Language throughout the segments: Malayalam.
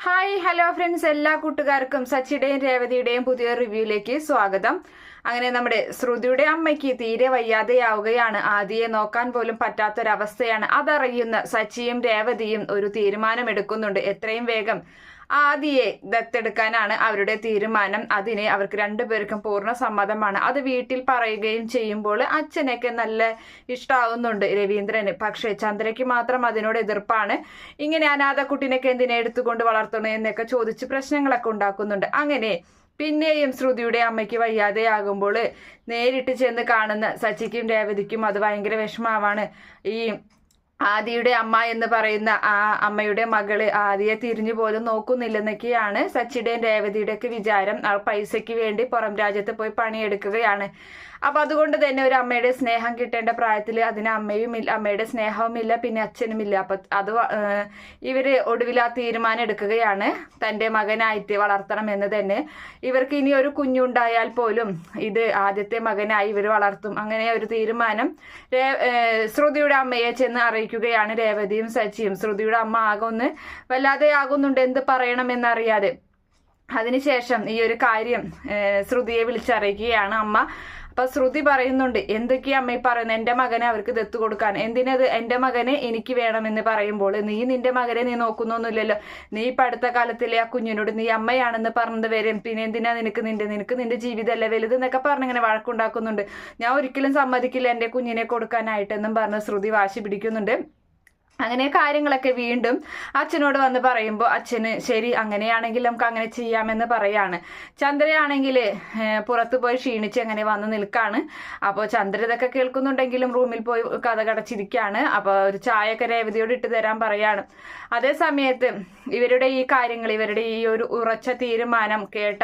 Hi hello friends. എല്ലാ കൂട്ടുകാർക്കും സച്ചിയുടെയും രേവതിയുടെയും പുതിയ റിവ്യൂയിലേക്ക് സ്വാഗതം. അങ്ങനെ നമ്മുടെ ശ്രുതിയുടെ അമ്മയ്ക്ക് തീരെ വയ്യാതെയാവുകയാണ്. ആദിയെ നോക്കാൻ പോലും പറ്റാത്തൊരവസ്ഥയാണ്. അതറിയുന്ന സച്ചിയും രേവതിയും ഒരു തീരുമാനമെടുക്കുന്നുണ്ട്. എത്രയും വേഗം ആദിയെ ദത്തെടുക്കാനാണ് അവരുടെ തീരുമാനം. അതിനെ അവർക്ക് രണ്ടുപേർക്കും പൂർണ സമ്മതമാണ്. അത് വീട്ടിൽ പറയുകയും ചെയ്യുമ്പോൾ അച്ഛനൊക്കെ നല്ല ഇഷ്ടാവുന്നുണ്ട് രവീന്ദ്രന്. പക്ഷേ ചന്ദ്രയ്ക്ക് മാത്രം അതിനോട് എതിർപ്പാണ്. ഇങ്ങനെ അനാഥ കുട്ടിനൊക്കെ എന്തിനെ എടുത്തുകൊണ്ട് വളർത്തണേ എന്നൊക്കെ ചോദിച്ച് പ്രശ്നങ്ങളൊക്കെ ഉണ്ടാക്കുന്നുണ്ട്. അങ്ങനെ പിന്നെയും ശ്രുതിയുടെ അമ്മയ്ക്ക് വയ്യാതെയാകുമ്പോൾ നേരിട്ട് ചെന്ന് കാണുന്ന സച്ചിക്കും രേവതിക്കും അത് ഭയങ്കര വിഷമാവാണ് ഈ ആദിയുടെ അമ്മ എന്ന് പറയുന്ന ആ അമ്മയുടെ മകൾ ആദിയെ തിരിഞ്ഞു പോലും നോക്കുന്നില്ലെന്നൊക്കെയാണ് സച്ചിയുടെയും രേവതിയുടെ ഒക്കെ വിചാരം. ആ പൈസയ്ക്ക് വേണ്ടി പുറം രാജ്യത്ത് പോയി പണിയെടുക്കുകയാണ്. അപ്പൊ അതുകൊണ്ട് തന്നെ ഒരു അമ്മയുടെ സ്നേഹം കിട്ടേണ്ട പ്രായത്തിൽ അതിന് അമ്മയും ഇല്ല അമ്മയുടെ സ്നേഹവും ഇല്ല പിന്നെ അച്ഛനും ഇല്ല. അപ്പൊ അത് ഇവർ ഒടുവിൽ ആ തീരുമാനം എടുക്കുകയാണ്. തന്റെ മകനായിട്ട് വളർത്തണം എന്ന് തന്നെ. ഇവർക്ക് ഇനി ഒരു കുഞ്ഞുണ്ടായാൽ പോലും ഇത് ആദ്യത്തെ മകനായി ഇവർ വളർത്തും. അങ്ങനെ ഒരു തീരുമാനം ശ്രുതിയുടെ അമ്മയെ ചെന്ന് അറിയിക്കുകയാണ് രേവതിയും സച്ചിയും. ശ്രുതിയുടെ അമ്മ ആകെ ഒന്ന് വല്ലാതെ ആകുന്നുണ്ട് എന്ത് പറയണം പറയണമെന്നറിയാതെ അതിനുശേഷം ഈ ഒരു കാര്യം ശ്രുതിയെ വിളിച്ചറിയിക്കുകയാണ് അമ്മ. അപ്പൊ ശ്രുതി പറയുന്നുണ്ട് എന്തൊക്കെയാ അമ്മ പറയുന്നത് എന്റെ മകനെ അവർക്ക് ദത്ത് കൊടുക്കാൻ. എന്തിനത്? എന്റെ മകനെ എനിക്ക് വേണമെന്ന് പറയുമ്പോൾ നീ നിന്റെ മകനെ നീ നോക്കുന്നൊന്നുമില്ലല്ലോ. നീ ഇപ്പൊ അടുത്ത കാലത്തിലെ ആ കുഞ്ഞിനോട് നീ അമ്മയാണെന്ന് പറഞ്ഞത് വരും പിന്നെ എന്തിനാ നിനക്ക് നിന്റെ നിനക്ക് നിന്റെ ജീവിതമല്ല വലുത് എന്നൊക്കെ പറഞ്ഞിങ്ങനെ വഴക്കുണ്ടാക്കുന്നുണ്ട്. ഞാൻ ഒരിക്കലും സമ്മതിക്കില്ല എന്റെ കുഞ്ഞിനെ കൊടുക്കാനായിട്ടെന്നും പറഞ്ഞ് ശ്രുതി വാശി പിടിക്കുന്നുണ്ട്. അങ്ങനെ കാര്യങ്ങളൊക്കെ വീണ്ടും അച്ഛനോട് വന്ന് പറയുമ്പോൾ അച്ഛന് ശരി അങ്ങനെയാണെങ്കിൽ നമുക്ക് അങ്ങനെ ചെയ്യാമെന്ന് പറയാണ്. ചന്ദ്രയാണെങ്കിൽ പുറത്ത് പോയി ക്ഷീണിച്ച് അങ്ങനെ വന്ന് നിൽക്കാണ്. അപ്പോൾ ചന്ദ്ര ഇതൊക്കെ കേൾക്കുന്നുണ്ടെങ്കിലും റൂമിൽ പോയി കഥ കടച്ചിരിക്കുകയാണ് അപ്പോൾ ഒരു ചായയൊക്കെ രേവതിയോട് ഇട്ട് തരാൻ പറയാണ്. അതേ സമയത്ത് ഇവരുടെ ഈ കാര്യങ്ങൾ ഇവരുടെ ഈ ഒരു ഉറച്ച തീരുമാനം കേട്ട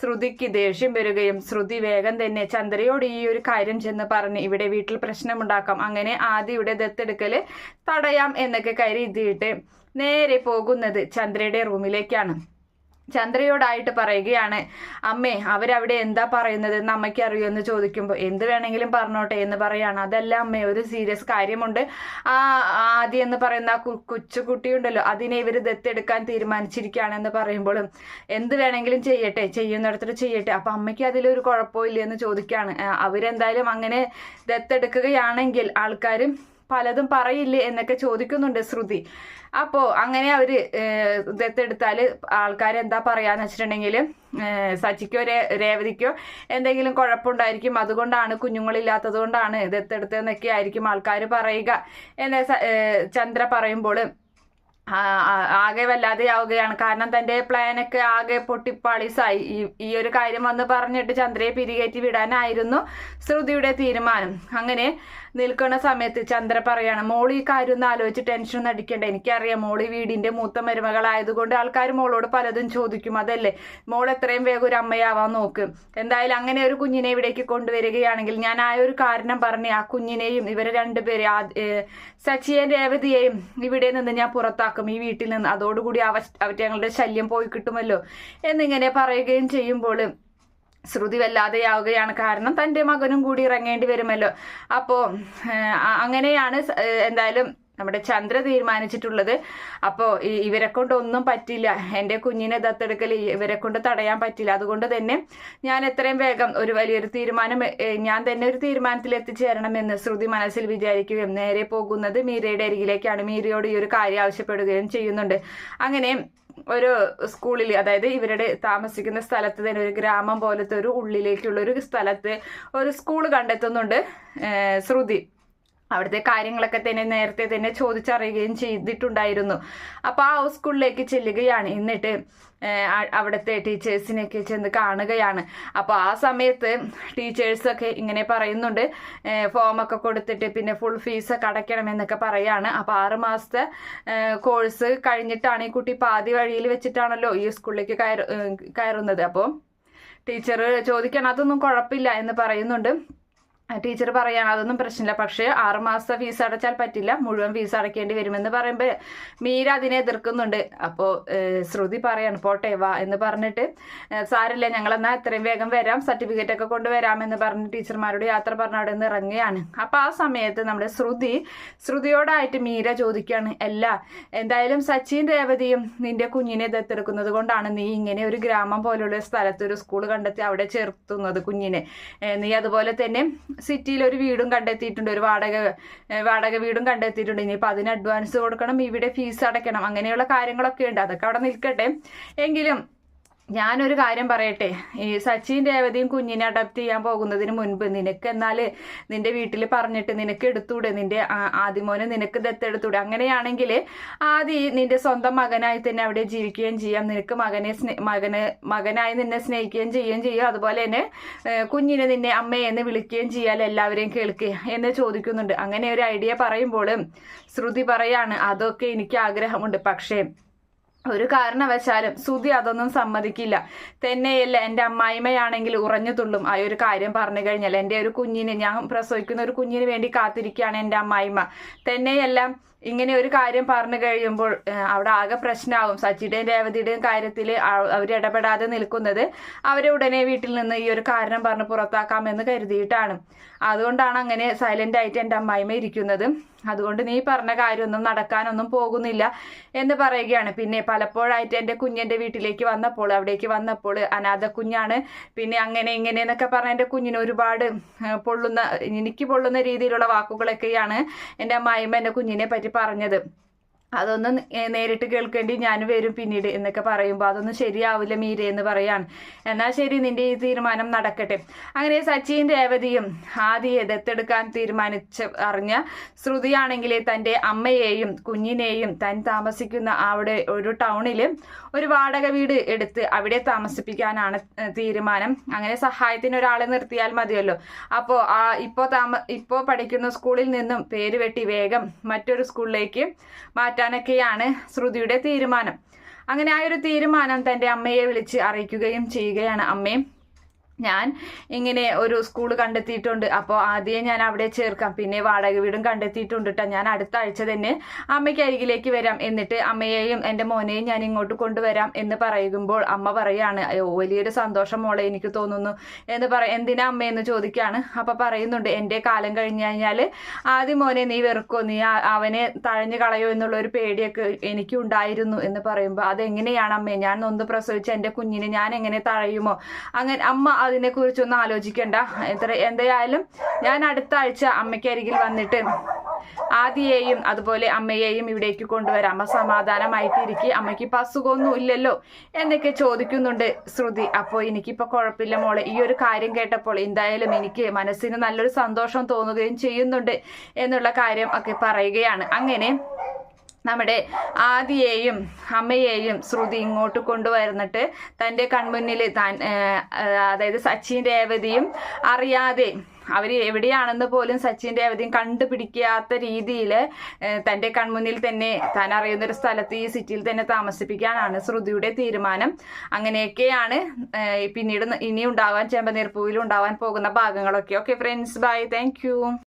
ശ്രുതിക്ക് ദേഷ്യം വരികയും ശ്രുതി വേഗം തന്നെ ചന്ദ്രയോട് ഈ ഒരു കാര്യം ചെന്ന് പറഞ്ഞ് ഇവിടെ വീട്ടിൽ പ്രശ്നമുണ്ടാക്കാം അങ്ങനെ ആദ്യയുടെ ദത്തെടുക്കൽ തടയാം എന്നൊക്കെ കരുതിയിട്ട് നേരെ പോകുന്നത് ചന്ദ്രയുടെ റൂമിലേക്കാണ്. ചന്ദ്രയോടായിട്ട് പറയുകയാണ് അമ്മേ അവരവിടെ എന്താ പറയുന്നത് എന്ന് അമ്മയ്ക്ക് അറിയൂ എന്ന് ചോദിക്കുമ്പോൾ എന്ത് വേണമെങ്കിലും പറഞ്ഞോട്ടെ എന്ന് പറയാണ്. അതല്ല അമ്മേ ഒരു സീരിയസ് കാര്യമുണ്ട്. ആ ആദ്യം എന്ന് പറയുന്ന ആ കൊച്ചുകുട്ടിയുണ്ടല്ലോ അതിനെ ഇവർ ദത്തെടുക്കാൻ തീരുമാനിച്ചിരിക്കുകയാണെന്ന് പറയുമ്പോഴും എന്ത് വേണമെങ്കിലും ചെയ്യട്ടെ ചെയ്യുന്നിടത്തോട്ട് ചെയ്യട്ടെ. അപ്പൊ അമ്മയ്ക്ക് അതിലൊരു കുഴപ്പമില്ല എന്ന് ചോദിക്കുകയാണ്. അവരെന്തായാലും അങ്ങനെ ദത്തെടുക്കുകയാണെങ്കിൽ ആൾക്കാരും പലതും പറയില്ലേ എന്നൊക്കെ ചോദിക്കുന്നുണ്ട് ശ്രുതി. അപ്പോ അങ്ങനെ അവർ ദത്തെടുത്താൽ ആൾക്കാർ എന്താ പറയാന്ന് വെച്ചിട്ടുണ്ടെങ്കിൽ സച്ചിക്കോ രേ രേവതിക്കോ എന്തെങ്കിലും കുഴപ്പമുണ്ടായിരിക്കും. അതുകൊണ്ടാണ് കുഞ്ഞുങ്ങളില്ലാത്തത് കൊണ്ടാണ് ദത്തെടുത്തതെന്നൊക്കെ ആയിരിക്കും ആൾക്കാർ പറയുക. എന്ന് ചന്ദ്ര പറയുമ്പോൾ ആകെ വല്ലാതെയാവുകയാണ്. കാരണം തന്റെ പ്ലാനൊക്കെ ആകെ പൊട്ടിപ്പാളിസായി ഈ ഒരു കാര്യം വന്ന് പറഞ്ഞിട്ട് ചന്ദ്രയെ പിരികേറ്റി വിടാനായിരുന്നു ശ്രുതിയുടെ തീരുമാനം. അങ്ങനെ നിൽക്കുന്ന സമയത്ത് ചന്ദ്ര പറയാണ് മോൾ ഈ കാര്യം ഒന്ന് ആലോചിച്ച് ടെൻഷൻ അടിക്കണ്ട എനിക്കറിയാം മോൾ വീടിന്റെ മൂത്ത മരുമകളായതുകൊണ്ട് ആൾക്കാർ മോളോട് പലതും ചോദിക്കും. അതല്ലേ? മോൾ എത്രയും വേഗം ഒരു അമ്മയാവാൻ നോക്ക്. എന്തായാലും അങ്ങനെ ഒരു കുഞ്ഞിനെ ഇവിടേക്ക് കൊണ്ടുവരികയാണെങ്കിൽ ഞാൻ ആ ഒരു കാരണം പറഞ്ഞ് ആ കുഞ്ഞിനെയും ഇവരെ രണ്ടുപേരെ സച്ചിയെ രേവതിയെയും ഇവിടെ നിന്ന് ഞാൻ പുറത്താക്കും. ഈ വീട്ടിൽ നിന്ന് അതോടുകൂടി അവ ഞങ്ങളുടെ ശല്യം പോയി കിട്ടുമല്ലോ എന്നിങ്ങനെ പറയുകയും ചെയ്യുമ്പോൾ ശ്രുതി വല്ലാതെയാവുകയാണ്. കാരണം തന്റെ മകനും കൂടി ഇറങ്ങേണ്ടി വരുമല്ലോ. അപ്പോൾ അങ്ങനെയാണ് എന്തായാലും നമ്മുടെ ചന്ദ്ര തീരുമാനിച്ചിട്ടുള്ളത്. അപ്പോ ഇവരെ കൊണ്ട് ഒന്നും പറ്റില്ല. എന്റെ കുഞ്ഞിനെ ദത്തെടുക്കൽ ഇവരെ കൊണ്ട് തടയാൻ പറ്റില്ല. അതുകൊണ്ട് തന്നെ ഞാൻ എത്രയും വേഗം ഒരു വലിയൊരു തീരുമാനം ഞാൻ തന്നെ ഒരു തീരുമാനത്തിൽ എത്തിച്ചേരണമെന്ന് ശ്രുതി മനസ്സിൽ വിചാരിക്കുകയും നേരെ പോകുന്നത് മീരയുടെ അരികിലേക്കാണ്. മീരയോട് ഈ ഒരു കാര്യം ആവശ്യപ്പെടുകയും ചെയ്യുന്നുണ്ട്. അങ്ങനെ ഒരു സ്കൂളിൽ അതായത് ഇവരുടെ താമസിക്കുന്ന സ്ഥലത്ത് തന്നെ ഒരു ഗ്രാമം പോലത്തെ ഒരു ഉള്ളിലേക്കുള്ള ഒരു സ്ഥലത്ത് ഒരു സ്കൂൾ കണ്ടെത്തുന്നുണ്ട് ശ്രുതി. അവിടുത്തെ കാര്യങ്ങളൊക്കെ തന്നെ നേരത്തെ തന്നെ ചോദിച്ചറിയുകയും ചെയ്തിട്ടുണ്ടായിരുന്നു. അപ്പൊ ആ സ്കൂളിലേക്ക് ചെല്ലുകയാണ്. എന്നിട്ട് അവിടുത്തെ ടീച്ചേഴ്സിനെയൊക്കെ ചെന്ന് കാണുകയാണ്. അപ്പോൾ ആ സമയത്ത് ടീച്ചേഴ്സൊക്കെ ഇങ്ങനെ പറയുന്നുണ്ട് ഫോമൊക്കെ കൊടുത്തിട്ട് പിന്നെ ഫുൾ ഫീസൊക്കെ അടയ്ക്കണം എന്നൊക്കെ പറയാണ്. അപ്പോൾ ആറ് മാസത്തെ കോഴ്സ് കഴിഞ്ഞിട്ടാണ് ഈ കുട്ടി പാതി വഴിയിൽ വെച്ചിട്ടാണല്ലോ ഈ സ്കൂളിലേക്ക് കയറുന്നത്. അപ്പോൾ ടീച്ചർ ചോദിക്കണം അതൊന്നും കുഴപ്പമില്ല എന്ന് പറയുന്നുണ്ട്. ടീച്ചർ പറയാം അതൊന്നും പ്രശ്നമില്ല. പക്ഷേ ആറുമാസത്തെ ഫീസ് അടച്ചാൽ പറ്റില്ല. മുഴുവൻ ഫീസ് അടയ്ക്കേണ്ടി വരുമെന്ന് പറയുമ്പോൾ മീര അതിനെ എതിർക്കുന്നുണ്ട്. അപ്പോൾ ശ്രുതി പറയാണ് പോട്ടെ വാ എന്ന് പറഞ്ഞിട്ട്. സാരില്ല ഞങ്ങളെന്നാൽ എത്രയും വേഗം വരാം. സർട്ടിഫിക്കറ്റ് ഒക്കെ കൊണ്ടുവരാമെന്ന് പറഞ്ഞ് ടീച്ചർമാരോട് യാത്ര പറഞ്ഞ് അവിടെ നിന്ന് ഇറങ്ങുകയാണ്. അപ്പോൾ ആ സമയത്ത് നമ്മുടെ ശ്രുതി ശ്രുതിയോടായിട്ട് മീര ചോദിക്കുകയാണ് അല്ല എന്തായാലും സച്ചിൻ രേവതിയും നിന്റെ കുഞ്ഞിനെ ദത്തെടുക്കുന്നത് കൊണ്ടാണ് നീ ഇങ്ങനെ ഒരു ഗ്രാമം പോലുള്ള സ്ഥലത്ത് ഒരു സ്കൂൾ കണ്ടെത്തി അവിടെ ചേർത്തുന്നത് കുഞ്ഞിനെ. നീ അതുപോലെ തന്നെ സിറ്റിയിൽ ഒരു വീടും കണ്ടെത്തിയിട്ടുണ്ട് ഒരു വാടക വാടക വീടും കണ്ടെത്തിയിട്ടുണ്ട്. ഇനിയിപ്പോൾ അതിന് അഡ്വാൻസ് കൊടുക്കണം ഇവിടെ ഫീസ് അടയ്ക്കണം അങ്ങനെയുള്ള കാര്യങ്ങളൊക്കെ ഉണ്ട്. അതൊക്കെ അവിടെ നിൽക്കട്ടെ. എങ്കിലും ഞാനൊരു കാര്യം പറയട്ടെ. ഈ സച്ചിൻ രേവതിയും കുഞ്ഞിനെ അഡപ്റ്റ് ചെയ്യാൻ പോകുന്നതിന് മുൻപ് നിനക്ക് എന്നാൽ നിന്റെ വീട്ടിൽ പറഞ്ഞിട്ട് നിനക്ക് എടുത്തൂടെ? നിന്റെ ആദ്യമോനെ നിനക്ക് ദത്തെടുത്തൂടെ? അങ്ങനെയാണെങ്കിൽ ആദ്യം നിന്റെ സ്വന്തം മകനായി തന്നെ അവിടെ ജീവിക്കുകയും ചെയ്യാം. നിനക്ക് മകനെ മകനെ മകന് മകനായി നിന്നെ സ്നേഹിക്കുകയും ചെയ്യുകയും ചെയ്യും. അതുപോലെ തന്നെ കുഞ്ഞിനെ നിന്നെ അമ്മയെന്ന് വിളിക്കുകയും ചെയ്യാൻ എല്ലാവരെയും കേൾക്കുക എന്ന് ചോദിക്കുന്നുണ്ട്. അങ്ങനെ ഒരു ഐഡിയ പറയുമ്പോൾ ശ്രുതി പറയാണ് അതൊക്കെ എനിക്ക് ആഗ്രഹമുണ്ട്. പക്ഷേ ഒരു കാരണവശാലും സുതി അതൊന്നും സമ്മതിക്കില്ല. തന്നെയല്ല എന്റെ അമ്മായിമ്മയാണെങ്കിൽ ഉറഞ്ഞു തുള്ളും. ആ ഒരു കാര്യം പറഞ്ഞു കഴിഞ്ഞാൽ എന്റെ ഒരു കുഞ്ഞിന് ഞാൻ പ്രസവിക്കുന്ന ഒരു കുഞ്ഞിന് വേണ്ടി കാത്തിരിക്കുകയാണ് എന്റെ അമ്മായിമ്മ. തന്നെയല്ല ഇങ്ങനെ ഒരു കാര്യം പറഞ്ഞു കഴിയുമ്പോൾ അവിടെ ആകെ പ്രശ്നമാകും സച്ചിയുടെയും രേവതിയുടെയും കാര്യത്തിൽ അവർ ഇടപെടാതെ നിൽക്കുന്നത് അവരെ ഉടനെ വീട്ടിൽ നിന്ന് ഈ ഒരു കാരണം പറഞ്ഞ് പുറത്താക്കാമെന്ന് കരുതിയിട്ടാണ്. അതുകൊണ്ടാണ് അങ്ങനെ സൈലന്റ് ആയിട്ട് എന്റെ അമ്മായിമ്മ ഇരിക്കുന്നത്. അതുകൊണ്ട് നീ പറഞ്ഞ കാര്യമൊന്നും നടക്കാനൊന്നും പോകുന്നില്ല എന്ന് പറയുകയാണ്. പിന്നെ പലപ്പോഴായിട്ട് എന്റെ കുഞ്ഞിന്റെ വീട്ടിലേക്ക് വന്നപ്പോൾ അവിടേക്ക് വന്നപ്പോൾ അനാഥ കുഞ്ഞാണ്. പിന്നെ അങ്ങനെ ഇങ്ങനെ എന്നൊക്കെ പറഞ്ഞ എന്റെ കുഞ്ഞിന് ഒരുപാട് പൊള്ളുന്ന എനിക്ക് പൊള്ളുന്ന രീതിയിലുള്ള വാക്കുകളൊക്കെയാണ് എന്റെ അമ്മായിമ്മ എന്റെ കുഞ്ഞിനെ പറ്റി പറഞ്ഞത്. അതൊന്ന് നേരിട്ട് കേൾക്കേണ്ടി ഞാൻ വരും പിന്നീട് എന്നൊക്കെ പറയുമ്പോൾ അതൊന്നും ശരിയാവില്ല മീര എന്ന് പറയാണ്. എന്നാൽ ശരി നിന്റെ ഈ തീരുമാനം നടക്കട്ടെ. അങ്ങനെ സച്ചിൻ രേവതിയും ആദിയെ ദത്തെടുക്കാൻ തീരുമാനിച്ച അറിഞ്ഞ ശ്രുതിയാണെങ്കിൽ തന്റെ അമ്മയെയും കുഞ്ഞിനെയും താൻ താമസിക്കുന്ന അവിടെ ഒരു ടൗണിൽ ഒരു വാടക വീട് എടുത്ത് അവിടെ താമസിപ്പിക്കാനാണ് തീരുമാനം. അങ്ങനെ സഹായത്തിന് ഒരാളെ നിർത്തിയാൽ മതിയല്ലോ. അപ്പോൾ ആ ഇപ്പോൾ താമ ഇപ്പോൾ പഠിക്കുന്ന സ്കൂളിൽ നിന്നും പേര് വെട്ടി വേഗം മറ്റൊരു സ്കൂളിലേക്ക് മാറ്റാനൊക്കെയാണ് ശ്രുതിയുടെ തീരുമാനം. അങ്ങനെ ആ ഒരു തീരുമാനം തന്റെ അമ്മയെ വിളിച്ച് അറിയിക്കുകയും ചെയ്യുകയാണ്. അമ്മയും ഞാൻ ഇങ്ങനെ ഒരു സ്കൂൾ കണ്ടെത്തിയിട്ടുണ്ട്. അപ്പോൾ ആദ്യം ഞാൻ അവിടെ ചേർക്കാം. പിന്നെ വാടക വീടും കണ്ടെത്തിയിട്ടുണ്ട് കേട്ടോ ഞാൻ അടുത്ത ആഴ്ച തന്നെ അമ്മയ്ക്ക് അരികിലേക്ക് വരാം. എന്നിട്ട് അമ്മയെയും എന്റെ മോനെയും ഞാൻ ഇങ്ങോട്ട് കൊണ്ടുവരാം എന്ന് പറയുമ്പോൾ അമ്മ പറയാണ് അയ്യോ വലിയൊരു സന്തോഷം മോളെ എനിക്ക് തോന്നുന്നു. എന്ന് പറ എന്തിനാ അമ്മയെന്ന് ചോദിക്കുകയാണ് അപ്പോൾ പറയുന്നുണ്ട് എന്റെ കാലം കഴിഞ്ഞു കഴിഞ്ഞാൽ ആദ്യം മോനെ നീ വെറുക്കോ. നീ അവനെ തഴഞ്ഞു കളയോ എന്നുള്ള ഒരു പേടിയൊക്കെ എനിക്ക് ഉണ്ടായിരുന്നു. എന്ന് പറയുമ്പോൾ അതെങ്ങനെയാണ് അമ്മേ? ഞാൻ നൊന്ത് പ്രസവിച്ച എന്റെ കുഞ്ഞിനെ ഞാൻ എങ്ങനെ തഴയുമോ? അങ്ങനെ അമ്മ അതിനെക്കുറിച്ചൊന്നും ആലോചിക്കണ്ട. എത്ര എന്തായാലും ഞാൻ അടുത്ത ആഴ്ച അമ്മയ്ക്ക് അരികിൽ വന്നിട്ട് ആദിയെയും അതുപോലെ അമ്മയെയും ഇവിടേക്ക് കൊണ്ടുവരാം. അമ്മ സമാധാനമായിട്ടിരിക്കും. അമ്മയ്ക്ക് ഇപ്പം അസുഖമൊന്നും ഇല്ലല്ലോ എന്നൊക്കെ ചോദിക്കുന്നുണ്ട് ശ്രുതി. അപ്പോൾ എനിക്കിപ്പോൾ കുഴപ്പമില്ല മോളെ. ഈ ഒരു കാര്യം കേട്ടപ്പോൾ എന്തായാലും എനിക്ക് മനസ്സിന് നല്ലൊരു സന്തോഷം തോന്നുകയും ചെയ്യുന്നുണ്ട് എന്നുള്ള കാര്യം ഒക്കെ പറയുകയാണ്. അങ്ങനെ നമ്മുടെ ആദിയെയും അമ്മയെയും ശ്രുതി ഇങ്ങോട്ട് കൊണ്ടുവരുന്നിട്ട് തന്റെ കൺമുന്നിൽ താൻ അതായത് സച്ചിൻ രേവതിയും അറിയാതെ അവർ എവിടെയാണെന്ന് പോലും സച്ചിൻ രേവതിയും കണ്ടുപിടിക്കാത്ത രീതിയിൽ തന്റെ കൺമുന്നിൽ തന്നെ താൻ അറിയുന്ന ഒരു സ്ഥലത്ത് ഈ സിറ്റിയിൽ തന്നെ താമസിപ്പിക്കാനാണ് ശ്രുതിയുടെ തീരുമാനം. അങ്ങനെയൊക്കെയാണ് പിന്നീട് ഇനി ഉണ്ടാവാൻ ചെമ്പനീർപ്പൂവിൽ ഉണ്ടാവാൻ പോകുന്ന ഭാഗങ്ങളൊക്കെ. Okay friends bye thank